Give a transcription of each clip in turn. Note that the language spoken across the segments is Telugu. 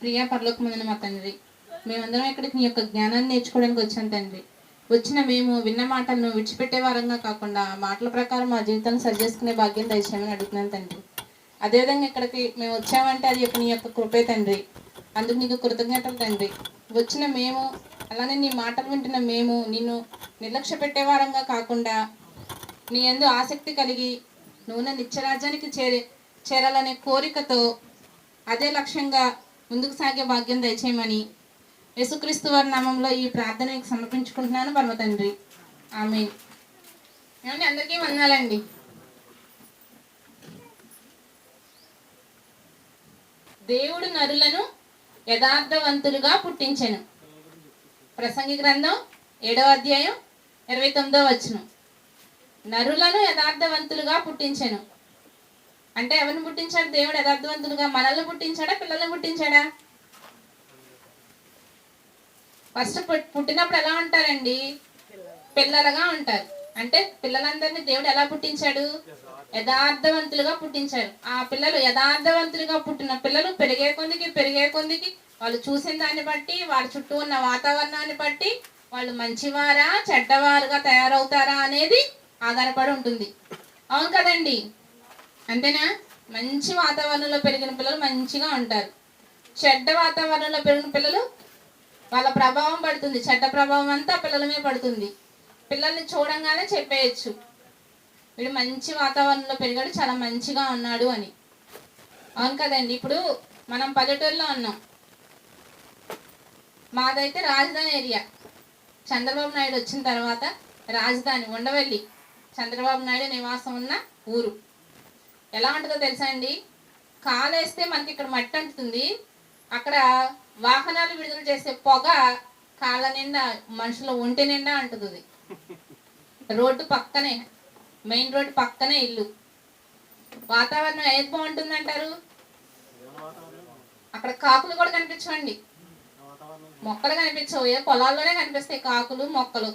ప్రియా పరలోకమందున మా తండ్రి. మేమందరం ఇక్కడికి నీ యొక్క జ్ఞానాన్ని నేర్చుకోవడానికి వచ్చాం తండ్రి. వచ్చిన మేము విన్న మాటలను విడిచిపెట్టే వారంగా కాకుండా మాటల ప్రకారం మా జీవితాన్ని సరిచేసుకునే భాగ్యం దయచేయమని అడుగుతున్నాను తండ్రి. అదేవిధంగా ఇక్కడికి మేము వచ్చామంటే అది యొక్క నీ యొక్క కృపే తండ్రి. అందుకు నీకు కృతజ్ఞతలు తండ్రి. వచ్చిన మేము అలానే నీ మాటలు వింటున్న మేము నిన్ను నిర్లక్ష్య పెట్టే వారంగా కాకుండా నీ ఎందు ఆసక్తి కలిగి నువ్వు నా నిత్యరాజ్యానికి చేరే చేరాలనే కోరికతో అదే లక్ష్యంగా ముందుకు సాగే భాగ్యం దయచేయమని యేసుక్రీస్తు వారి నామంలో ఈ ప్రార్థన సమర్పించుకుంటున్నాను పరమ తండ్రి. ఆమె ఏమండి అందరికీ వందాలండి దేవుడు నరులను యథార్థవంతులుగా పుట్టించెను. ప్రసంగి గ్రంథం ఏడవ అధ్యాయం ఇరవై తొమ్మిదో వచ్చును నరులను యథార్థవంతులుగా పుట్టించెను. అంటే ఎవరిని పుట్టించాడు? దేవుడు యథార్థవంతులుగా మనల్ని పుట్టించాడా? పిల్లల్ని పుట్టించాడా? ఫస్ట్ పుట్టినప్పుడు ఎలా ఉంటారండి? పిల్లలుగా ఉంటారు. అంటే పిల్లలందరినీ దేవుడు ఎలా పుట్టించాడు? యథార్థవంతులుగా పుట్టించాడు. ఆ పిల్లలు యథార్థవంతులుగా పుట్టిన పిల్లలు పెరిగే కొందికి పెరిగే కొందికి వాళ్ళు చూసిన దాన్ని బట్టి వాళ్ళ చుట్టూ ఉన్న వాతావరణాన్ని బట్టి వాళ్ళు మంచివారా చెడ్డవారుగా తయారవుతారా అనేది ఆధారపడి ఉంటుంది. అవును కదండి? అంతేనా? మంచి వాతావరణంలో పెరిగిన పిల్లలు మంచిగా ఉంటారు. చెడ్డ వాతావరణంలో పెరిగిన పిల్లలు వాళ్ళ ప్రభావం పడుతుంది. చెడ్డ ప్రభావం అంతా పిల్లల మీద పడుతుంది. పిల్లల్ని చూడంగానే చెప్పేయచ్చు. వీడు మంచి వాతావరణంలో పెరిగాడు చాలా మంచిగా ఉన్నాడు అని. అవును కదండి. ఇప్పుడు మనం పల్లెటూరులో ఉన్నాం. మాదైతే రాజధాని ఏరియా. చంద్రబాబు నాయుడు వచ్చిన తర్వాత రాజధాని ఉండవల్లి. చంద్రబాబు నాయుడు నివాసం ఉన్న ఊరు. ఎలా ఉంటుందో తెలుసా అండి? కాలేస్తే మనకి ఇక్కడ మట్టి అంటుతుంది. అక్కడ వాహనాలు విడుదల చేసే పొగ కాళ్ళ నిండా మనుషుల ఒంటి నిండా అంటుతుంది. రోడ్డు పక్కనే మెయిన్ రోడ్డు పక్కనే ఇల్లు. వాతావరణం ఏది బాగుంటుంది అంటారు అక్కడ కాకులు కూడా కనిపించవండి. మొక్కలు కనిపించవు. ఏ పొలాల్లోనే కనిపిస్తాయి కాకులు మొక్కలు.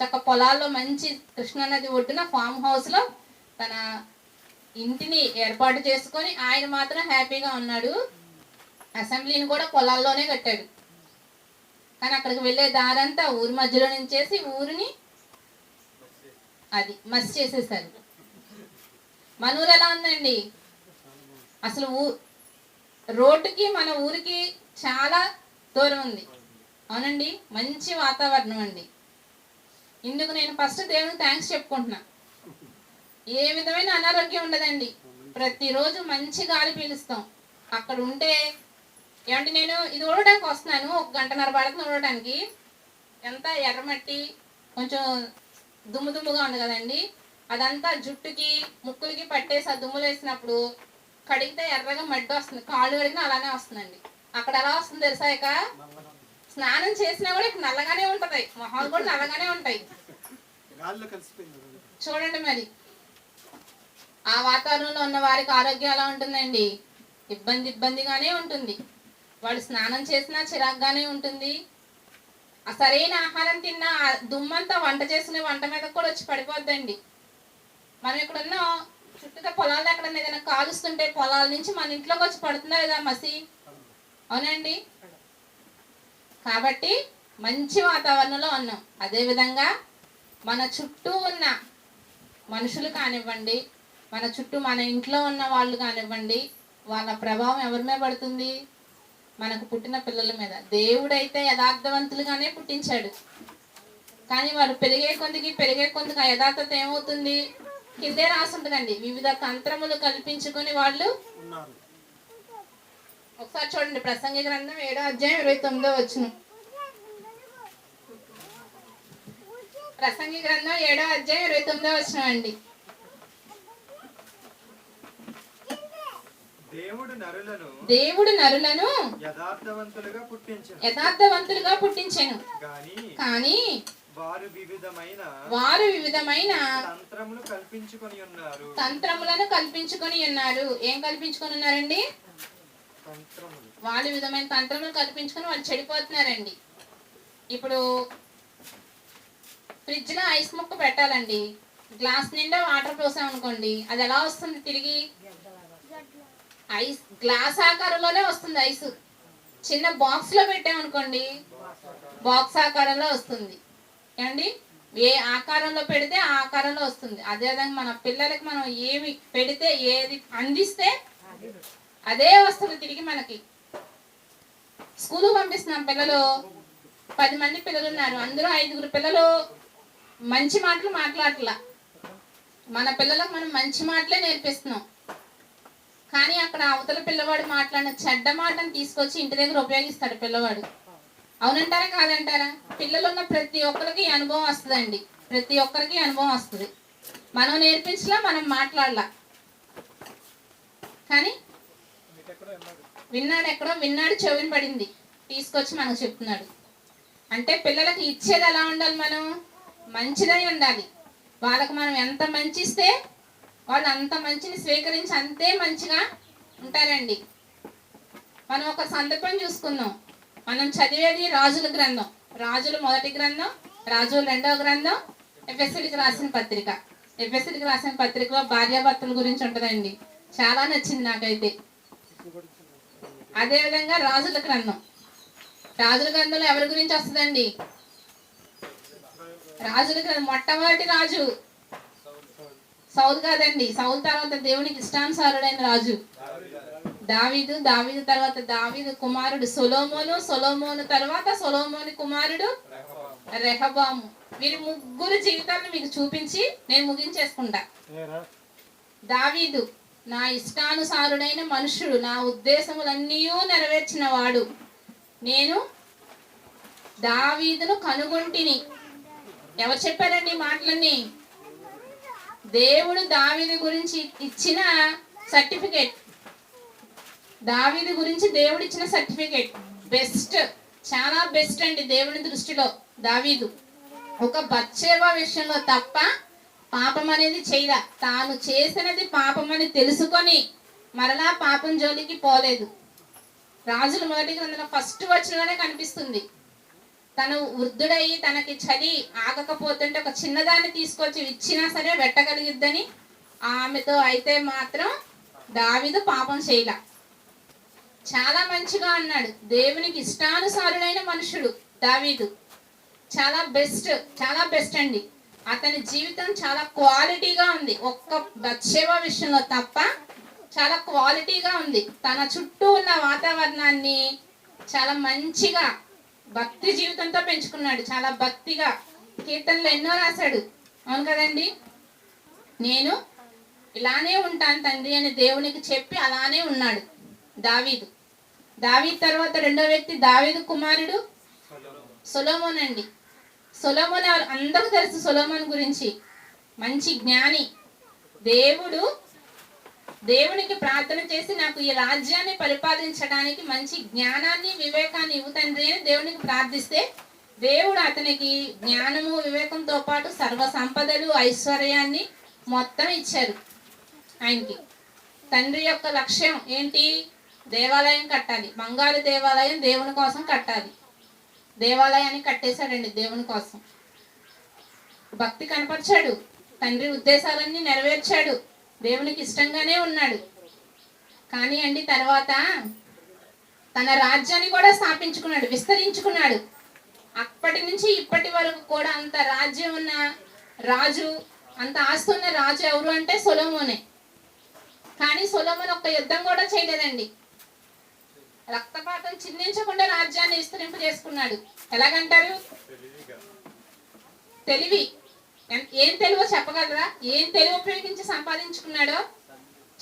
చక్క పొలాల్లో మంచి కృష్ణానది ఒడ్డున ఫామ్ హౌస్లో తన ఇంటిని ఏర్పాటు చేసుకొని ఆయన మాత్రం హ్యాపీగా ఉన్నాడు. అసెంబ్లీని కూడా పొలాల్లోనే కట్టాడు. కానీ అక్కడికి వెళ్ళే దారంతా ఊరి మధ్యలో నుంచేసి ఊరిని అది మసి చేసేసారు మన ఊరు ఎలా ఉందండి? అసలు ఊ రోడ్డుకి మన ఊరికి చాలా దూరం ఉంది. అవునండి? మంచి వాతావరణం అండి. ఇందుకు నేను ఫస్ట్ దేవునికి థ్యాంక్స్ చెప్పుకుంటున్నా. ఏ విధమైన అనారోగ్యం ఉండదండి. ప్రతిరోజు మంచి గాలి పీలుస్తాం. అక్కడ ఉంటే ఏమంటే నేను ఇది ఊడడానికి వస్తున్నాను ఒక గంటన్నర పడుతుంది ఊడడానికి. ఎంత ఎర్రమట్టి కొంచెం దుమ్ము దుమ్ముగా ఉంది కదండి. అదంతా జుట్టుకి ముక్కులకి పట్టేసి ఆ దుమ్ములు వేసినప్పుడు కడిగితే ఎర్రగా మడ్డి వస్తుంది. కాళ్ళు కడిగినా అలానే వస్తుందండి. అక్కడ ఎలా వస్తుంది తెలుసా ఇక? స్నానం చేసినా కూడా నల్లగానే ఉంటది. మొహాలు కూడా నల్లగానే ఉంటాయి. చూడండి మరి. ఆ వాతావరణంలో ఉన్న వారికి ఆరోగ్యం ఎలా ఉంటుందండి? ఇబ్బంది ఇబ్బందిగానే ఉంటుంది. వాళ్ళు స్నానం చేసినా చిరాగ్గానే ఉంటుంది. ఆ సరైన ఆహారం తిన్నా ఆ దుమ్మంతా వంట చేసుకునే వంట మీద కూడా వచ్చి పడిపోద్దండి. మనం ఇక్కడ ఉన్న చుట్టూ పొలాలు ఎక్కడన్నా ఏదైనా కాలుస్తుంటే పొలాల నుంచి మన ఇంట్లోకి వచ్చి పడుతుందా లేదా మసి. అవునండి. కాబట్టి మంచి వాతావరణంలో ఉన్నాం. అదేవిధంగా మన చుట్టూ ఉన్న మనుషులు కానివ్వండి మన చుట్టూ మన ఇంట్లో ఉన్న వాళ్ళు కానివ్వండి వాళ్ళ ప్రభావం ఎవరి మీద పడుతుంది? మనకు పుట్టిన పిల్లల మీద. దేవుడైతే యథార్థవంతులుగానే పుట్టించాడు. కానీ వారు పెరిగే కొద్దికి పెరిగే కొద్దిగా ఆ యథార్థత ఏమవుతుంది? కిందే రాసి ఉంటుందండి. వివిధ తంత్రములు కల్పించుకొని వాళ్ళు ఒకసారి చూడండి ప్రసంగి గ్రంథం ఏడో అధ్యాయం ఇరవై తొమ్మిదో వచ్చిన ప్రసంగి గ్రంథం ఏడో అధ్యాయం ఇరవై తొమ్మిదో వచ్చిన అండి. దేవుడు నరులను దేవుడు నరులను యథార్థవంతులుగా పుట్టించెను. కానీ వారు వివిధమైన వారు వివిధమైన తంత్రములు కల్పించుకొని ఉన్నారు. తంత్రములను కల్పించుకొని ఉన్నారు. ఏం కల్పించుకొని ఉన్నారండి? వాళ్ళు విధమైన తంత్రములు కల్పించుకొని వాళ్ళు చెడిపోతున్నారండి. ఇప్పుడు ఫ్రిడ్జ్లో ఐస్ ముక్క పెట్టాలండి. గ్లాస్ నిండా వాటర్ పోసాం అనుకోండి అది ఎలా వస్తుంది తిరిగి? ఐస్ గ్లాస్ ఆకారంలోనే వస్తుంది ఐస్. చిన్న బాక్స్లో పెట్టామనుకోండి బాక్స్ ఆకారంలో వస్తుంది. ఏమండి? ఏ ఆకారంలో పెడితే ఆ ఆకారంలో వస్తుంది. అదేవిధంగా మన పిల్లలకి మనం ఏమి పెడితే ఏది అందిస్తే అదే వస్తుంది తిరిగి మనకి. స్కూల్ పంపిస్తున్నాం పిల్లలు. పది మంది పిల్లలు ఉన్నారు అందులో ఐదుగురు పిల్లలు మంచి మాటలు మాట్లాడట్లా. మన పిల్లలకు మనం మంచి మాటలే నేర్పిస్తున్నాం. కానీ అక్కడ అవతల పిల్లవాడు మాట్లాడిన చెడ్డ మాటను తీసుకొచ్చి ఇంటి దగ్గర ఉపయోగిస్తాడు పిల్లవాడు. అవునంటారా కాదంటారా? పిల్లలు ఉన్న ప్రతి ఒక్కరికి అనుభవం వస్తుందండి. ప్రతి ఒక్కరికి అనుభవం వస్తుంది. మనం నేర్పించలా మనం మాట్లాడలా. కానీ విన్నాడు ఎక్కడో విన్నాడు చెవిని పడింది. తీసుకొచ్చి మనకు చెప్తున్నాడు. అంటే పిల్లలకి ఇచ్చేది ఎలా ఉండాలి మనం? మంచిదై ఉండాలి. వాళ్ళకి మనం ఎంత మంచిస్తే వాళ్ళు అంత మంచిని స్వీకరించి అంతే మంచిగా ఉంటారండి. మనం ఒక సందర్భం చూసుకుందాం. మనం చదివేది రాజుల గ్రంథం. రాజుల మొదటి గ్రంథం రాజుల రెండవ గ్రంథం ఎఫ్ఎస్సీకి రాసిన పత్రిక. ఎఫ్ఎస్సీకి రాసిన పత్రికలో భార్యాభర్తల గురించి ఉంటుందండి. చాలా నచ్చింది నాకైతే. అదేవిధంగా రాజుల గ్రంథం. రాజుల గ్రంథంలో ఎవరి గురించి వస్తుందండి? రాజుల గ్రంథం. మొట్టమొదటి రాజు. సౌల్ కాదండి సౌల్ తర్వాత దేవునికి ఇష్టానుసారుడైన రాజు. దావీదు దావీదు తర్వాత దావీదు కుమారుడు సొలోమోను సొలోమోను తర్వాత సొలోమోని కుమారుడు రెహబాము. వీరి ముగ్గురు జీవితాలను మీకు చూపించి నేను ముగించేసుకుంటా. దావీదు నా ఇష్టానుసారుడైన మనుషుడు నా ఉద్దేశములన్నీ నెరవేర్చిన వాడు నేను దావీదును కనుగొంటిని. ఎవరు చెప్పారండి మాటలన్నీ? దేవుడు దావిది గురించి ఇచ్చిన సర్టిఫికేట్. దావిది గురించి దేవుడు ఇచ్చిన సర్టిఫికేట్. బెస్ట్. చాలా బెస్ట్ అండి దేవుని దృష్టిలో దావీదు. ఒక బచ్చేవా విషయంలో తప్ప పాపం అనేది చేయలా. తాను చేసినది పాపం అని తెలుసుకొని మరలా పాపం జోలికి పోలేదు. రాజుల మొదటి గ్రంథంలో ఫస్ట్ వచ్చినగానే కనిపిస్తుంది. తను వృద్ధుడయ్యి తనకి చలి ఆగకపోతుంటే ఒక చిన్నదాన్ని తీసుకొచ్చి ఇచ్చినా సరే పెట్టగలిగిద్దని ఆమెతో అయితే మాత్రం దావిదు పాపం చేయలా. చాలా మంచిగా అన్నాడు. దేవునికి ఇష్టానుసారుడైన మనుషుడు దావీదు. చాలా బెస్ట్ చాలా బెస్ట్ అండి. అతని జీవితం చాలా క్వాలిటీగా ఉంది. ఒక్క బత్సేవ విషయంలో తప్ప చాలా క్వాలిటీగా ఉంది. తన చుట్టూ ఉన్న వాతావరణాన్ని చాలా మంచిగా భక్తి జీవితంతో పెంచుకున్నాడు. చాలా భక్తిగా కీర్తనలు ఎన్నో రాశాడు. అవును కదండి? నేను ఇలానే ఉంటాను తండ్రి అని దేవునికి చెప్పి అలానే ఉన్నాడు దావీదు. దావీదు తర్వాత రెండో వ్యక్తి దావీదు కుమారుడు సొలోమోన్ అండి సొలోమోన్ అందరూ తెలుసు సొలోమోన్ గురించి. మంచి జ్ఞాని. దేవుడు దేవునికి ప్రార్థన చేసి నాకు ఈ రాజ్యాన్ని పరిపాలించడానికి మంచి జ్ఞానాన్ని వివేకాన్ని ఇవ్వు తండ్రి అని దేవునికి ప్రార్థిస్తే దేవుడు అతనికి జ్ఞానము వివేకంతో పాటు సర్వ సంపదలు ఐశ్వర్యాన్ని మొత్తం ఇచ్చారు. ఆయనకి తండ్రి యొక్క లక్ష్యం ఏంటి? దేవాలయం కట్టాలి. బంగారు దేవాలయం దేవుని కోసం కట్టాలి. దేవాలయాన్ని కట్టేశాడండి దేవుని కోసం. భక్తి కనపరిచాడు. తండ్రి ఉద్దేశాలన్నీ నెరవేర్చాడు. దేవునికి ఇష్టంగానే ఉన్నాడు. కానీ అండి తర్వాత తన రాజ్యాన్ని కూడా స్థాపించుకున్నాడు విస్తరించుకున్నాడు. అప్పటి నుంచి ఇప్పటి వరకు కూడా అంత రాజ్యం ఉన్న రాజు అంత ఆస్తి ఉన్న రాజు ఎవరు అంటే సొలోమోనే. కానీ సొలోమోన్ ఒక్క యుద్ధం కూడా చేయలేదండి. రక్తపాతం చిందించకుండా రాజ్యాన్ని విస్తరింపు చేసుకున్నాడు ఎలాగంటారు తెలివి. ఏం తెలుగు చెప్పగలరా? ఏం తెలుగు ఉపయోగించి సంపాదించుకున్నాడో?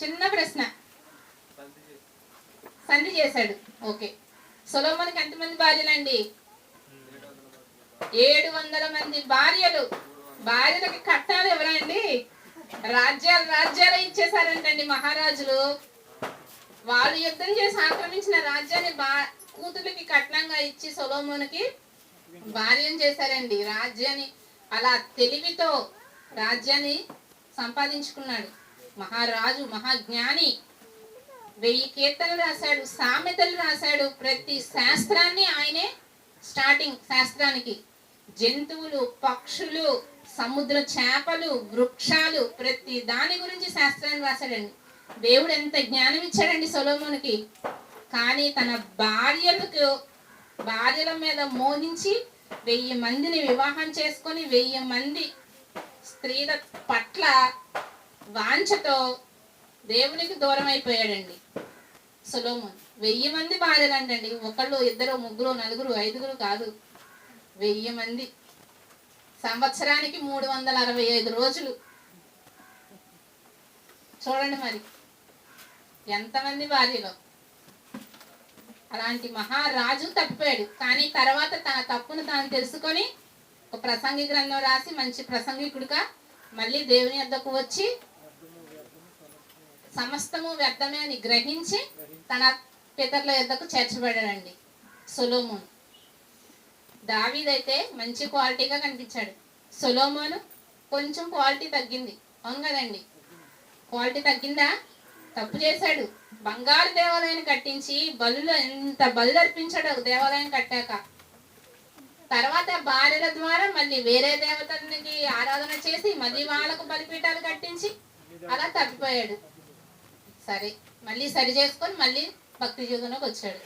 చిన్న ప్రశ్న. సంధి చేశాడు. ఓకే. సొలోమోన్కి ఎంతమంది భార్యలండి? ఏడు వందల మంది భార్యలు. భార్యలకి కట్టాలు ఎవరండి రాజ్యాలు రాజ్యాలు ఇచ్చేసారంటండి మహారాజులు. వాళ్ళు యుద్ధం చేసి ఆక్రమించిన రాజ్యాన్ని బా కూతురికి కట్నంగా ఇచ్చి సొలోమోనికి భార్యం చేశారండి. రాజ్యాన్ని అలా తెలివితో రాజ్యాన్ని సంపాదించుకున్నాడు. మహారాజు మహాజ్ఞాని. వెయ్యి కీర్తనలు రాశాడు సామెతలు రాశాడు. ప్రతి శాస్త్రాన్ని ఆయనే స్టార్టింగ్ శాస్త్రానికి. జంతువులు పక్షులు సముద్ర చేపలు వృక్షాలు ప్రతి దాని గురించి శాస్త్రాన్ని రాశాడండి. దేవుడు ఎంత జ్ఞానం ఇచ్చాడండి సొలోమోనికి. కానీ తన భార్యలకు భార్యల మీద మోహించి వెయ్యి మందిని వివాహం చేసుకొని వెయ్యి మంది స్త్రీల పట్ల వాంఛతో దేవునికి దూరం అయిపోయాడండి సొలోమోన్. వెయ్యి మంది భార్యలు అంటండి ఒకళ్ళు ఇద్దరు ముగ్గురు నలుగురు ఐదుగురు కాదు. వెయ్యి మంది. సంవత్సరానికి మూడు వందల అరవై ఐదు రోజులు. చూడండి మరి. ఎంతమంది భార్యలో? అలాంటి మహారాజు తప్పిపోయాడు. కానీ తర్వాత తన తప్పును తాను తెలుసుకొని ఒక ప్రసంగి గ్రంథం రాసి మంచి ప్రసంగికుడుగా మళ్ళీ దేవుని వద్దకు వచ్చి సమస్తము వ్యర్థమే అని గ్రహించి తన పితరుల యొద్దకు చేర్చబడాడండి సొలోమోన్. దావీదైతే మంచి క్వాలిటీగా కనిపించాడు. సొలోమోను కొంచెం క్వాలిటీ తగ్గింది. అవును కదండి. క్వాలిటీ తగ్గిందా? తప్పు చేశాడు. బంగారు దేవాలయాన్ని కట్టించి బలులో ఎంత బలు అర్పించాడు ఒక దేవాలయం కట్టాక. తర్వాత భార్యల ద్వారా మళ్ళీ వేరే దేవతలకి ఆరాధన చేసి మళ్ళీ వాళ్ళకు బలిపీఠాలు కట్టించి అలా తప్పిపోయాడు. సరే మళ్ళీ సరి చేసుకొని మళ్ళీ భక్తి జీవితంలోకి వచ్చాడు.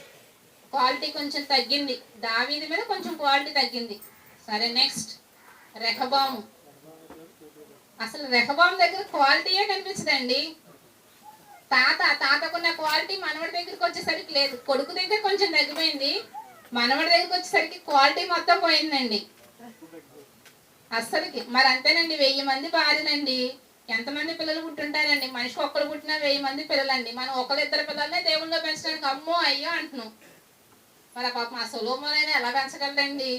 క్వాలిటీ కొంచెం తగ్గింది. దావీది మీద కొంచెం క్వాలిటీ తగ్గింది. సరే నెక్స్ట్. రెహబాము. అసలు రెహబాం దగ్గర క్వాలిటీయే కనిపించదండి. తాత తాతకున్న క్వాలిటీ మనవడి దగ్గరికి వచ్చేసరికి లేదు. కొడుకు దగ్గర కొంచెం తగ్గిపోయింది. మనవడి దగ్గరికి వచ్చేసరికి క్వాలిటీ మొత్తం పోయిందండి. అస్సలకి. మరి అంతేనండి వెయ్యి మంది భార్యనండి ఎంతమంది పిల్లలు పుట్టుంటారండి? మనిషి ఒక్కరు పుట్టినా వెయ్యి మంది పిల్లలండి. మనం ఒకరిద్దరు పిల్లలనే పిల్లల్నే దేవుళ్ళలో పెంచడానికి అమ్మో అయ్యో అంటున్నాం. మరి పాప పాపం ఆ సులోమోనైనా ఎలా పెంచగలరండి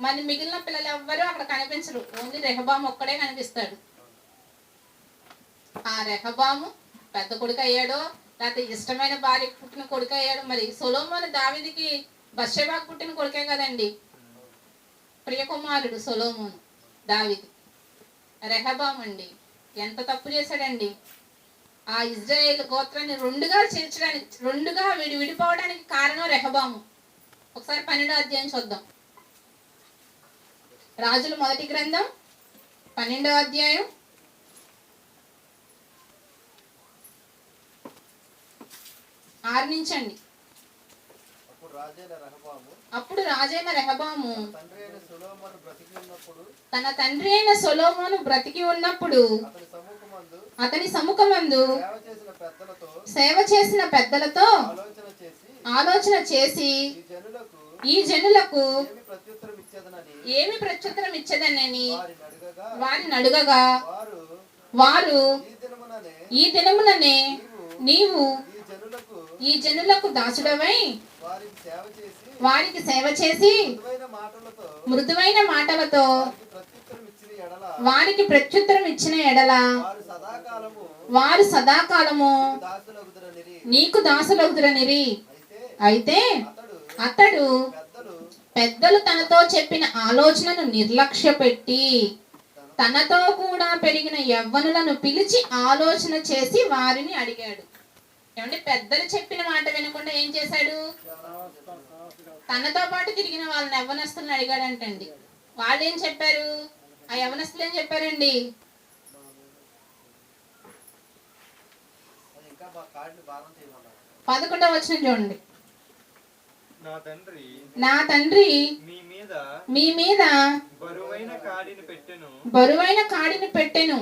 మరి మిగిలిన పిల్లలు ఎవ్వరూ అక్కడ కనిపించరు. ఓన్లీ రెహబాం ఒక్కడే కనిపిస్తాడు. ఆ రెహబాము పెద్ద కొడుకు అయ్యాడో లేకపోతే ఇష్టమైన భార్య పుట్టిన కొడుకు అయ్యాడు మరి సొలోమోను దావిదికి బషేబాకు పుట్టిన కొడుకే కదండి? ప్రియకుమారుడు సొలోమోను దావిది. రెహబాం అండి ఎంత తప్పు చేశాడండి? ఆ ఇజ్రాయేల్ గోత్రాన్ని రెండుగా చేర్చడానికి రెండుగా విడి విడిపోవడానికి కారణం రెహబాము. ఒకసారి పన్నెండో అధ్యాయం చూద్దాం. రాజుల మొదటి గ్రంథం పన్నెండో అధ్యాయం ఆరు నుంచి అండి అప్పుడు రాజైన రహబాము తన తండ్రి అయిన సొలోమోను బ్రతికి ఉన్నప్పుడు అతని సముఖమందు సేవ చేసిన పెద్దలతో ఆలోచన చేసి ఈ జనులకు ఏమి ప్రత్యుత్తరం ఇచ్చేదనని వారిని అడగగా వారు ఈ దినముననే నీవు ఈ జనులకు దాసుడవై వారికి సేవ చేసి మృదువైన మాటలతో వారికి ప్రత్యుత్తరం ఇచ్చిన ఎడల వారు సదాకాలము నీకు దాసులవుదురనిరి అయితే అతడు పెద్దలు తనతో చెప్పిన ఆలోచనను నిర్లక్ష్య పెట్టి తనతో కూడా పెరిగిన యవ్వనులను పిలిచి ఆలోచన చేసి వారిని అడిగాడు. ఏమంటే పెద్దలు చెప్పిన మాట వినకుండా ఏం చేశాడు? తనతో పాటు తిరిగిన వాళ్ళని యవ్వనస్తులను అడిగాడంటండి. వాళ్ళు ఏం చెప్పారు? ఆ యవ్వనస్తులు ఏం చెప్పారండి? పదకొండవ వచ్చిన చూడండి. నా తండ్రి మీ మీద బరువైన కాడిని పెట్టెను.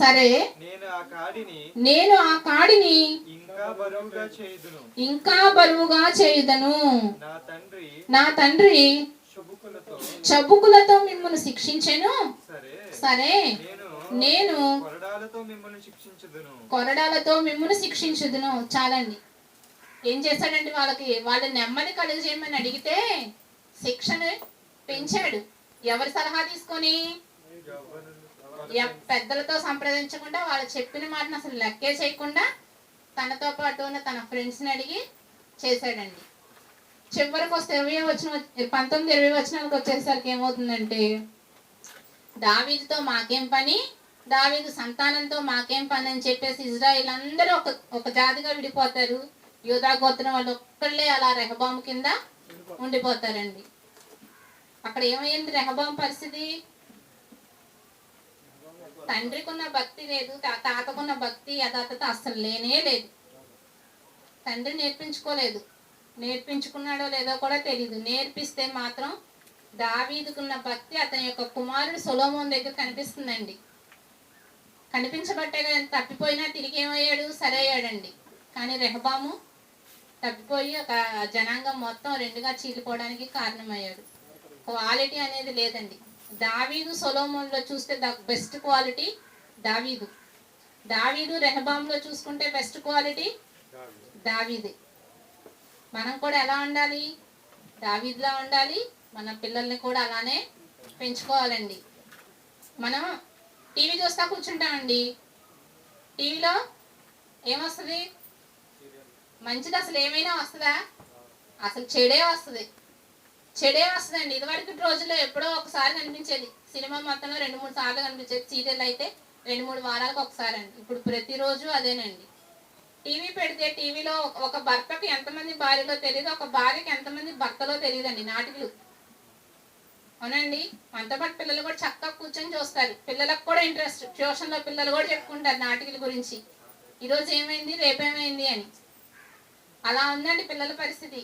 సరే నేను ఆ కాడిని ఇంకా బరువుగా చేయుదును. నా తండ్రి చబుకులతో మిమ్మల్ని శిక్షించెను. సరే నేను నేను కొరడాలతో మిమ్మల్ని శిక్షించుదును. కొరడాలతో మిమ్మల్ని శిక్షించుదును. చాలండి. ఏం చేశాడండి వాళ్ళకి వాళ్ళ నెమ్మది కలుగజేయమని అడిగితే శిక్షను పెంచాడు. ఎవరి సలహా తీసుకొని? పెద్దలతో సంప్రదించకుండా వాళ్ళు చెప్పిన మాటను అసలు లెక్కే చేయకుండా తనతో పాటు ఉన్న తన ఫ్రెండ్స్ని అడిగి చేశాడండి. చివరికి వస్తే ఇరవై వచ్చిన పంతొమ్మిది ఇరవై వచ్చినాలకు వచ్చేసరికి ఏమవుతుందంటే దావీదుతో మాకేం పని? దావీదు సంతానంతో మాకేం పని అని చెప్పేసి ఇజ్రాయిల్ అందరూ ఒక ఒక జాతిగా విడిపోతారు. యూదా గోత్రం వాళ్ళు ఒక్కళ్ళే అలా రెహబాం కింద ఉండిపోతారండి. అక్కడ ఏమైంది రెహబాం పరిస్థితి? తండ్రికి ఉన్న భక్తి లేదు తాతకున్న భక్తి యథాతత అస్సలు లేనే లేదు. తండ్రి నేర్పించుకోలేదు. నేర్పించుకున్నాడో లేదో కూడా తెలియదు నేర్పిస్తే మాత్రం దావీదుకున్న భక్తి అతని యొక్క కుమారుడు సొలోమోన్ దగ్గర కనిపిస్తుందండి. కనిపించబట్టే కదా తప్పిపోయినా తిరిగి ఏమయ్యాడు? సరే అయ్యాడండి కానీ రెహబాము తగ్గిపోయి ఒక జనాంగం మొత్తం రెండుగా చీలిపోవడానికి కారణమయ్యాడు. క్వాలిటీ అనేది లేదండి. దావీదు సొలోమోన్లో చూస్తే ద బెస్ట్ క్వాలిటీ దావీదు. దావీదు రెహబాంలో చూసుకుంటే బెస్ట్ క్వాలిటీ దావీదే. మనం కూడా ఎలా ఉండాలి? దావీదులా ఉండాలి. మన పిల్లల్ని కూడా అలానే పెంచుకోవాలండి. మనం టీవీ చూస్తా కూర్చుంటామండి. టీవీలో ఏమొస్తుంది? మంచిది అసలు ఏమైనా వస్తుందా? అసలు చెడే వస్తుంది. చెడే వస్తుందండి. ఇదివరకు రోజుల్లో ఎప్పుడో ఒకసారి కనిపించేది. సినిమా మొత్తంలో రెండు మూడు సార్లు కనిపించేది. సీరియల్ అయితే రెండు మూడు వారాలకు ఒకసారి అండి ఇప్పుడు ప్రతిరోజు అదేనండి. టీవీ పెడితే టీవీలో ఒక భర్తకు ఎంతమంది భార్యలో తెలియదు ఒక భార్యకి ఎంతమంది భర్తలో తెలియదండి నాటికలు. అవునండి? మనతో పాటు పిల్లలు కూడా చక్కగా కూర్చొని చూస్తారు. పిల్లలకు కూడా ఇంట్రెస్ట్. ట్యూషన్లో పిల్లలు కూడా చెప్పుకుంటారు నాటికల గురించి. ఈరోజు ఏమైంది? రేపేమైంది అని. అలా ఉందండి పిల్లల పరిస్థితి.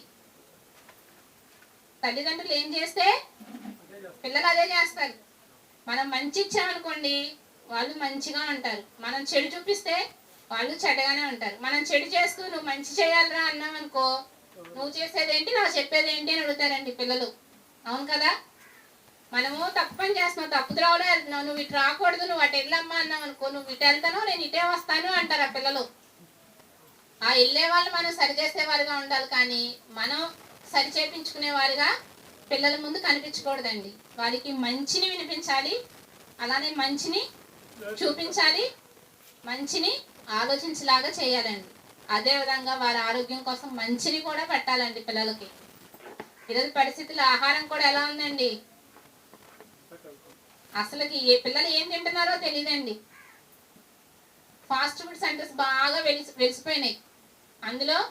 తల్లిదండ్రులు ఏం చేస్తే? పిల్లలు అదే చేస్తారు. మనం మంచి ఇచ్చామనుకోండి వాళ్ళు మంచిగా ఉంటారు. మనం చెడు చూపిస్తే వాళ్ళు చెడ్డగానే ఉంటారు. మనం చెడు చేస్తూ నువ్వు మంచి చేయాలిరా అన్నామనుకో నువ్వు చేసేదేంటి? నాకు చెప్పేది ఏంటి అని అడుగుతారండి పిల్లలు. అవును కదా? మనము తప్పు పని చేస్తున్నావు తప్పు త్రావలో వెళ్తున్నావు నువ్వు ఇటు రాకూడదు. నువ్వు అటు వెళ్ళమ్మా అన్నావు అనుకో నువ్వు ఇటు వెళ్తాను నేను ఇటే వస్తాను అంటారు ఆ పిల్లలు. ఆ వెళ్ళే వాళ్ళు మనం సరి చేసేవారుగా ఉండాలి కానీ మనం సరిచేపించుకునే వారుగా పిల్లల ముందు కనిపించకూడదండి. వారికి మంచిని వినిపించాలి అలానే మంచిని చూపించాలి మంచిని ఆలోచించేలాగా చేయాలండి. అదే విధంగా వారి ఆరోగ్యం కోసం మంచిని కూడా పెట్టాలండి పిల్లలకి. ఈరోజు పరిస్థితుల్లో ఆహారం కూడా ఎలా ఉందండి? అసలుకి ఏ పిల్లలు ఏం తింటున్నారో తెలియదండి ఫాస్ట్ ఫుడ్ సెంటర్స్ బాగా వెలిసి వెలిసిపోయినాయి. అందులో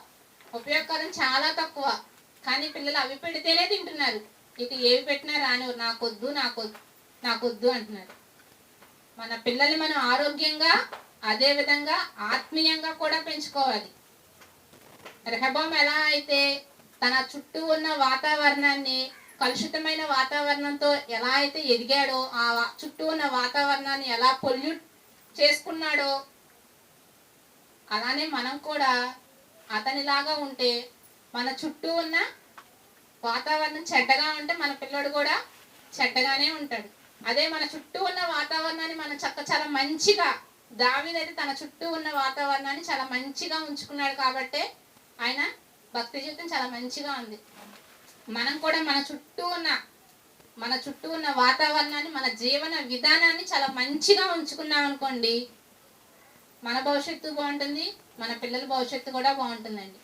ఉపయోగకరం చాలా తక్కువ. కానీ పిల్లలు అవి పెడితేనే తింటున్నారు. ఇక ఏవి పెట్టినా రాని నాకొద్దు నాకొద్దు నాకొద్దు అంటున్నారు. మన పిల్లల్ని మనం ఆరోగ్యంగా అదే విధంగా ఆత్మీయంగా కూడా పెంచుకోవాలి. రెహబం ఎలా అయితే తన చుట్టూ ఉన్న వాతావరణాన్ని కలుషితమైన వాతావరణంతో ఎలా అయితే ఎదిగాడో ఆ వా- చుట్టూ ఉన్న వాతావరణాన్ని ఎలా పొల్యూట్ చేసుకున్నాడో అలానే మనం కూడా అతనిలాగా ఉంటే మన చుట్టూ ఉన్న వాతావరణం చెడ్డగా ఉంటే మన పిల్లడు కూడా చెడ్డగానే ఉంటాడు. అదే మన చుట్టూ ఉన్న వాతావరణాన్ని మనం చక్క చాలా మంచిగా దావీదైతే తన చుట్టూ ఉన్న వాతావరణాన్ని చాలా మంచిగా ఉంచుకున్నాడు కాబట్టే ఆయన భక్తి జీవితం చాలా మంచిగా ఉంది. మనం కూడా మన చుట్టూ ఉన్న మన చుట్టూ ఉన్న వాతావరణాన్ని మన జీవన విధానాన్ని చాలా మంచిగా ఉంచుకున్నాం అనుకోండి మన భవిష్యత్తు బాగుంటుంది మన పిల్లల భవిష్యత్తు కూడా బాగుంటుందండి.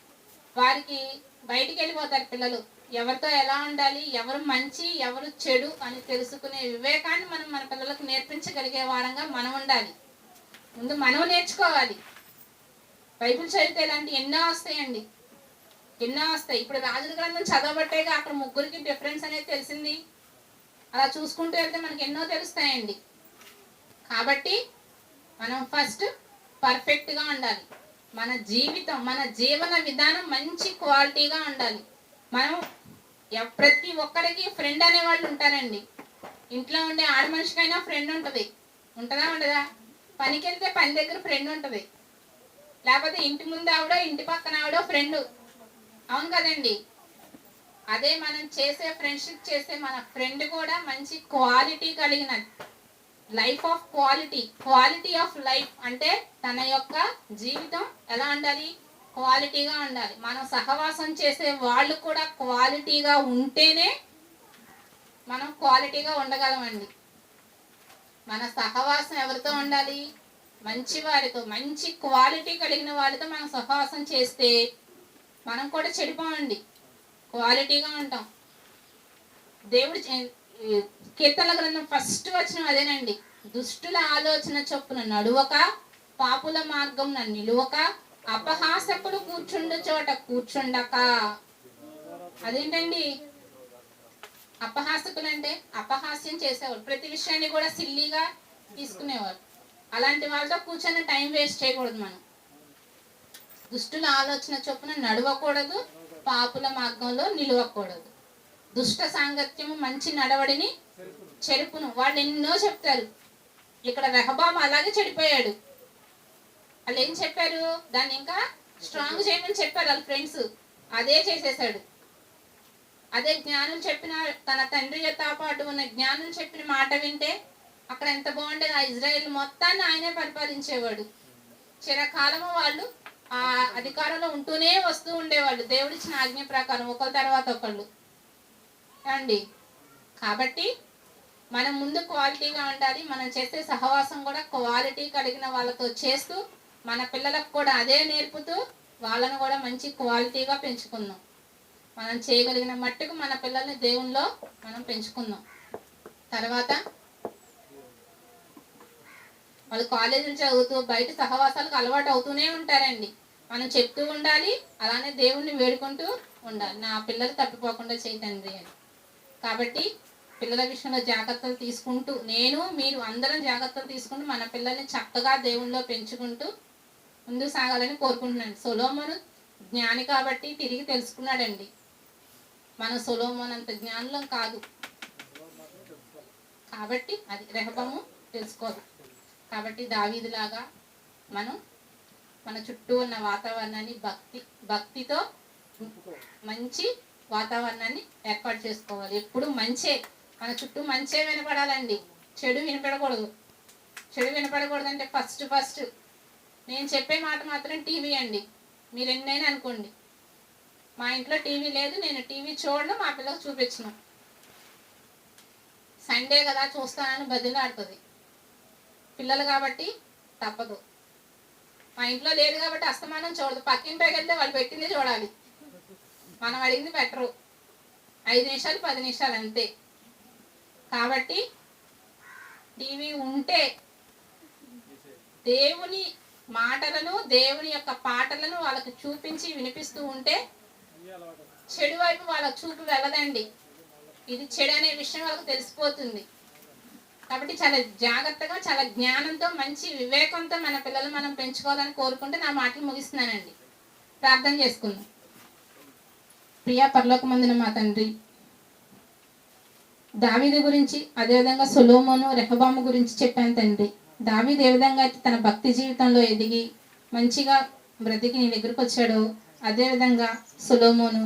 వారికి బయటికి వెళ్ళిపోతారు పిల్లలు. ఎవరితో ఎలా ఉండాలి ఎవరు మంచి ఎవరు చెడు అని తెలుసుకునే వివేకాన్ని మనం మన పిల్లలకు నేర్పించగలిగే వారంగా మనం ఉండాలి. ముందు మనం నేర్చుకోవాలి. బైబిల్ చదివితే ఇలాంటి ఎన్నో వస్తాయండి. ఎన్నో వస్తాయి. ఇప్పుడు రాజుల గ్రంథం చదవబట్టేగా అక్కడ ముగ్గురికి డిఫరెన్స్ అనేది తెలిసింది. అలా చూసుకుంటూ వెళ్తే మనకి ఎన్నో తెలుస్తాయండి. కాబట్టి మనం ఫస్ట్ పర్ఫెక్ట్గా ఉండాలి. మన జీవితం మన జీవన విధానం మంచి క్వాలిటీగా ఉండాలి. మనం ప్రతి ఒక్కరికి ఫ్రెండ్ అనే వాళ్ళు ఉంటారండి. ఇంట్లో ఉండే ఆడ మనిషికైనా ఫ్రెండ్ ఉంటుంది. ఉంటుందా ఉండదా? పనికి వెళ్తే పని దగ్గర ఫ్రెండ్ ఉంటుంది. లేకపోతే ఇంటి ముందు ఆవిడో ఇంటి పక్కన ఆవిడో ఫ్రెండ్. అవును కదండి. అదే మనం చేసే ఫ్రెండ్షిప్ చేసే మన ఫ్రెండ్ కూడా మంచి క్వాలిటీ కలిగిన life of quality quality of life అంటే తన యొక్క జీవితం ఎలా ఉండాలి? క్వాలిటీగా ఉండాలి. మనం సహవాసం చేసే వాళ్ళు కూడా క్వాలిటీగా ఉంటేనే మనం క్వాలిటీగా ఉండగలమండి. మన సహవాసం ఎవరితో ఉండాలి? మంచి వారితో మంచి క్వాలిటీ కలిగిన వారితో మనం సహవాసం చేస్తే మనం కూడా చెడిపోమండి. క్వాలిటీగా ఉంటాం. దేవుడు కీర్తన గ్రంథం ఫస్ట్ వచ్చిన అదేనండి. దుష్టుల ఆలోచన చొప్పున నడువక పాపుల మార్గం నిలువక అపహాసకుడు కూర్చుండు చోట కూర్చుండక. అదేంటండి? అపహాసకులు అంటే అపహాస్యం చేసేవారు ప్రతి విషయాన్ని కూడా సిల్లీగా తీసుకునేవారు అలాంటి వాళ్ళతో కూర్చొని టైం వేస్ట్ చేయకూడదు మనం. దుష్టుల ఆలోచన చొప్పున నడవకూడదు పాపుల మార్గంలో నిలవకూడదు. దుష్ట సాంగత్యము మంచి నడవడిని చెరుపును. వాళ్ళు ఎన్నో చెప్తారు. ఇక్కడ రెహబాం అలాగే చెడిపోయాడు. వాళ్ళు ఏం చెప్పారు? దాన్ని ఇంకా స్ట్రాంగ్ చేయమని చెప్పారు వాళ్ళ ఫ్రెండ్స్. అదే చేసేసాడు. అదే జ్ఞానం చెప్పిన తన తండ్రితో పాటు ఉన్న జ్ఞానం చెప్పిన మాట వింటే అక్కడ ఎంత బాగుండేది ఆ ఇజ్రాయెల్ మొత్తాన్ని ఆయనే పరిపాలించేవాడు. చిరకాలము వాళ్ళు ఆ అధికారంలో ఉంటూనే వస్తూ ఉండేవాళ్ళు. దేవుడిచ్చిన ఆజ్ఞ ప్రకారం ఒకరి తర్వాత ఒకళ్ళు. అండి కాబట్టి మనం ముందు క్వాలిటీగా ఉండాలి. మనం చేసే సహవాసం కూడా క్వాలిటీ కలిగిన వాళ్ళతో చేస్తూ మన పిల్లలకు కూడా అదే నేర్పుతూ వాళ్ళను కూడా మంచి క్వాలిటీగా పెంచుకుందాం. మనం చేయగలిగిన మట్టుకు మన పిల్లల్ని దేవునిలో మనం పెంచుకుందాం. తర్వాత వాళ్ళు కాలేజీలు చదువుతూ బయట సహవాసాలకు అలవాటు అవుతూనే ఉంటారండి. మనం చెప్తూ ఉండాలి అలానే దేవుణ్ణి వేడుకుంటూ ఉండాలి. నా పిల్లలు తప్పిపోకుండా చేయి అని. కాబట్టి పిల్లల విషయంలో జాగ్రత్తలు తీసుకుంటూ నేను మీరు అందరం జాగ్రత్తలు తీసుకుంటూ మన పిల్లల్ని చక్కగా దేవుణ్ణిలో పెంచుకుంటూ ముందుకు సాగాలని కోరుకుంటున్నాను. సొలోమను జ్ఞాని కాబట్టి తిరిగి తెలుసుకున్నాడండి. మన సొలోమన్ అంత జ్ఞానులం కాదు. కాబట్టి అది రెహబము తెలుసుకోదు కాబట్టి దావీదులాగా మనం మన చుట్టూ ఉన్న వాతావరణాన్ని భక్తి భక్తితో మంచి వాతావరణాన్ని ఏర్పాటు చేసుకోవాలి. ఎప్పుడు మంచే మన చుట్టూ మంచే వినపడాలండి. చెడు వినపడకూడదు. చెడు వినపడకూడదు అంటే ఫస్ట్ ఫస్ట్ నేను చెప్పే మాట మాత్రం టీవీ అండి. మీరు ఎన్నైనా అనుకోండి. మా ఇంట్లో టీవీ లేదు నేను టీవీ చూడను మా పిల్లలకు చూపించను. సండే కదా చూస్తానని బదిలాడుతుంది. పిల్లలు కాబట్టి తప్పదు. మా ఇంట్లో లేదు కాబట్టి అస్తమానం చూడదు. పక్కింటికి వెళ్తే వాళ్ళు పెట్టింది చూడాలి. మనం అడిగింది పెట్టరు ఐదు నిమిషాలు పది నిమిషాలు అంతే. కాబట్టి టీవీ ఉంటే దేవుని మాటలను దేవుని యొక్క పాటలను వాళ్ళకి చూపించి వినిపిస్తూ ఉంటే చెడు వైపు వాళ్ళ చూపు వెళ్ళదండి. ఇది చెడు అనే విషయం వాళ్ళకి తెలిసిపోతుంది. కాబట్టి చాలా జాగ్రత్తగా చాలా జ్ఞానంతో మంచి వివేకంతో మన పిల్లలు మనం పెంచుకోవాలని కోరుకుంటే నా మాటలు ముగిస్తున్నానండి. ప్రార్థన చేసుకుందాం. ప్రియా పర్లోకమందిన మా తండ్రి. దావీదు గురించి అదేవిధంగా సులోమోను రెహబాము గురించి చెప్పాను తండ్రి. దావీదు ఏ విధంగా అయితే తన భక్తి జీవితంలో ఎదిగి మంచిగా బ్రతికి నీ దగ్గరకు వచ్చాడో అదేవిధంగా సొలోమోను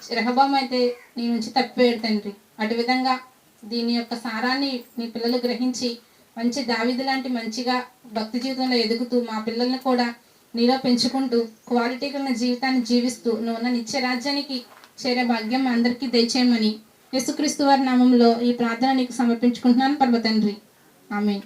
రెహబాము అయితే నీ నుంచి తప్పిపోయాడు తండ్రి. అటు విధంగా దీని యొక్క సారాన్ని నీ పిల్లలు గ్రహించి మంచి దావిది లాంటి మంచిగా భక్తి జీవితంలో ఎదుగుతూ మా పిల్లల్ని కూడా నీలో పెంచుకుంటూ క్వాలిటీ కలిగిన జీవితాన్ని జీవిస్తూ నువ్వు నిత్య రాజ్యానికి చేరే భాగ్యం అందరికీ దయచేయమని. యేసుక్రీస్తు వారి నామంలో ఈ ప్రార్థన నీకు సమర్పించుకుంటున్నాను. పర్వ తండ్రి ఆమె